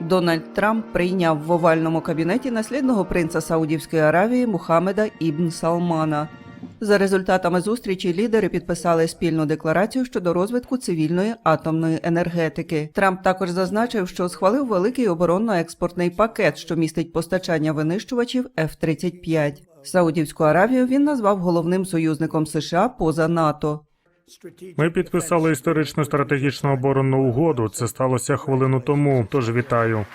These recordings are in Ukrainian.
Дональд Трамп прийняв в овальному кабінеті наслідного принца Саудівської Аравії Мухаммеда Ібн Салмана. За результатами зустрічі лідери підписали спільну декларацію щодо розвитку цивільної атомної енергетики. Трамп також зазначив, що схвалив великий оборонно-експортний пакет, що містить постачання винищувачів F-35. Саудівську Аравію він назвав головним союзником США поза НАТО. Ми підписали історичну стратегічну оборонну угоду. Це сталося хвилину тому. Тож вітаю.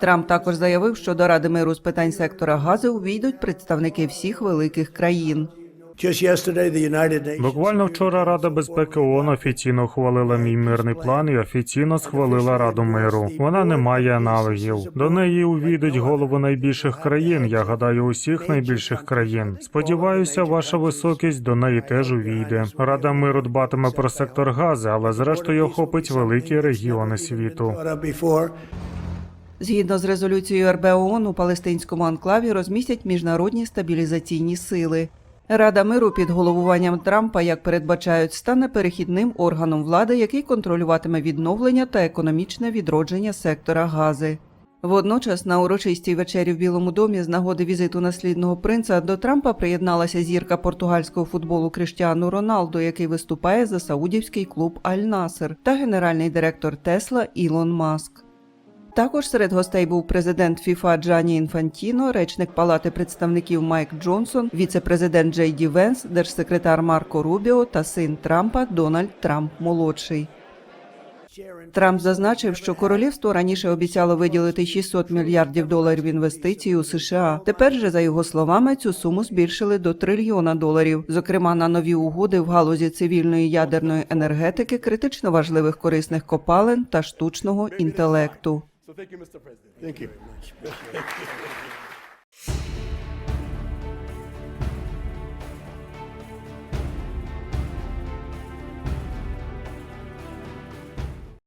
Трамп також заявив, що до Ради миру з питань сектора газу увійдуть представники всіх великих країн. Just yesterday, the United Nations. Буквально вчора Рада безпеки ООН офіційно ухвалила мій мирний план і офіційно схвалила Раду миру. Вона не має аналогів. До неї увійдуть голови найбільших країн. Я гадаю, усіх найбільших країн. Сподіваюся, ваша високість до неї теж увійде. Рада миру дбатиме про сектор газу, але зрештою охопить великі регіони світу. Згідно з резолюцією РБ ООН, у палестинському анклаві розмістять міжнародні стабілізаційні сили. Рада миру під головуванням Трампа, як передбачають, стане перехідним органом влади, який контролюватиме відновлення та економічне відродження сектора Гази. Водночас на урочистій вечері в Білому домі з нагоди візиту наслідного принца до Трампа приєдналася зірка португальського футболу Криштіану Роналдо, який виступає за саудівський клуб Аль-Насер, та генеральний директор Тесла Ілон Маск. Також серед гостей був президент ФІФА Джані Інфантіно, речник Палати представників Майк Джонсон, віце-президент Джей Ді Венс, держсекретар Марко Рубіо та син Трампа Дональд Трамп молодший. Трамп зазначив, що королівство раніше обіцяло виділити 600 мільярдів доларів інвестицій у США. Тепер же, за його словами, цю суму збільшили до трильйона доларів, зокрема на нові угоди в галузі цивільної ядерної енергетики, критично важливих корисних копалин та штучного інтелекту. So thank you, Mr. President. Thank you. very much.